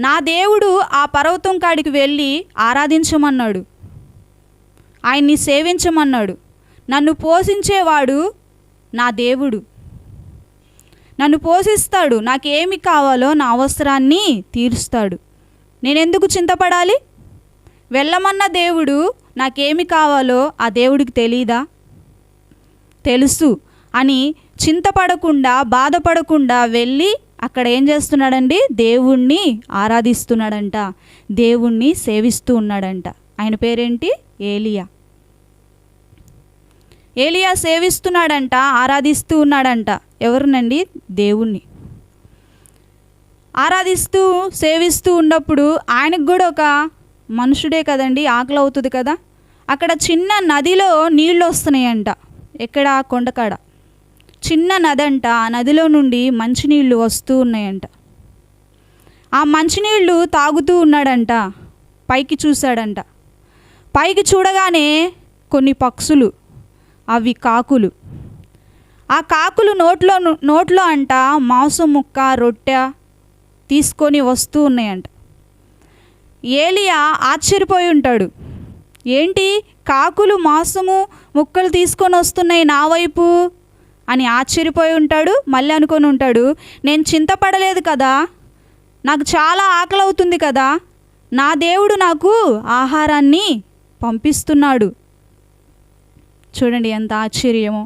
నా దేవుడు ఆ పర్వతం కాడికి వెళ్ళి ఆరాధించమన్నాడు. ఆయన్ని సేవించమన్నాడు. నన్ను పోషించేవాడు నా దేవుడు. నన్ను పోషిస్తాడు. నాకేమి కావాలో నా అవసరాన్ని తీరుస్తాడు. నేనెందుకు చింతపడాలి? వెళ్ళమన్న దేవుడు నాకేమి కావాలో ఆ దేవుడికి తెలీదా? తెలుసు అని చింతపడకుండా బాధపడకుండా వెళ్ళి అక్కడ ఏం చేస్తున్నాడండి? దేవుణ్ణి ఆరాధిస్తున్నాడంట. దేవుణ్ణి సేవిస్తూ ఉన్నాడంట. ఆయన పేరేంటి? ఏలియా. ఏలియా సేవిస్తున్నాడంట ఆరాధిస్తూ ఉన్నాడంట. ఎవరినండి? దేవుణ్ణి. ఆరాధిస్తూ సేవిస్తూ ఉన్నప్పుడు ఆయనకు కూడా ఒక మనుషుడే కదండి ఆకలి అవుతుంది కదా. అక్కడ చిన్న నదిలో నీళ్ళు వస్తున్నాయంట. ఎక్కడ? కొండకాడ. చిన్న నది అంట ఆ నదిలో నుండి మంచినీళ్ళు వస్తూ ఉన్నాయంట. ఆ మంచినీళ్ళు తాగుతూ ఉన్నాడంట పైకి చూశాడంట. పైకి చూడగానే కొన్ని పక్షులు అవి కాకులు. ఆ కాకులు నోట్లో నోట్లో అంట మాంసం ముక్క రొట్టె తీసుకొని వస్తూ ఉన్నాయంట. ఏలియా ఆశ్చర్యపోయి ఉంటాడు. ఏంటి? కాకులు మాంసము ముక్కలు తీసుకొని వస్తున్నాయి నా వైపు? అని ఆశ్చర్యపోయి ఉంటాడు మళ్ళీ అనుకొని ఉంటాడు నేను చింతపడలేదు కదా నాకు చాలా ఆకలి అవుతుంది కదా నా దేవుడు నాకు ఆహారాన్ని పంపిస్తున్నాడు. చూడండి ఎంత ఆశ్చర్యమో.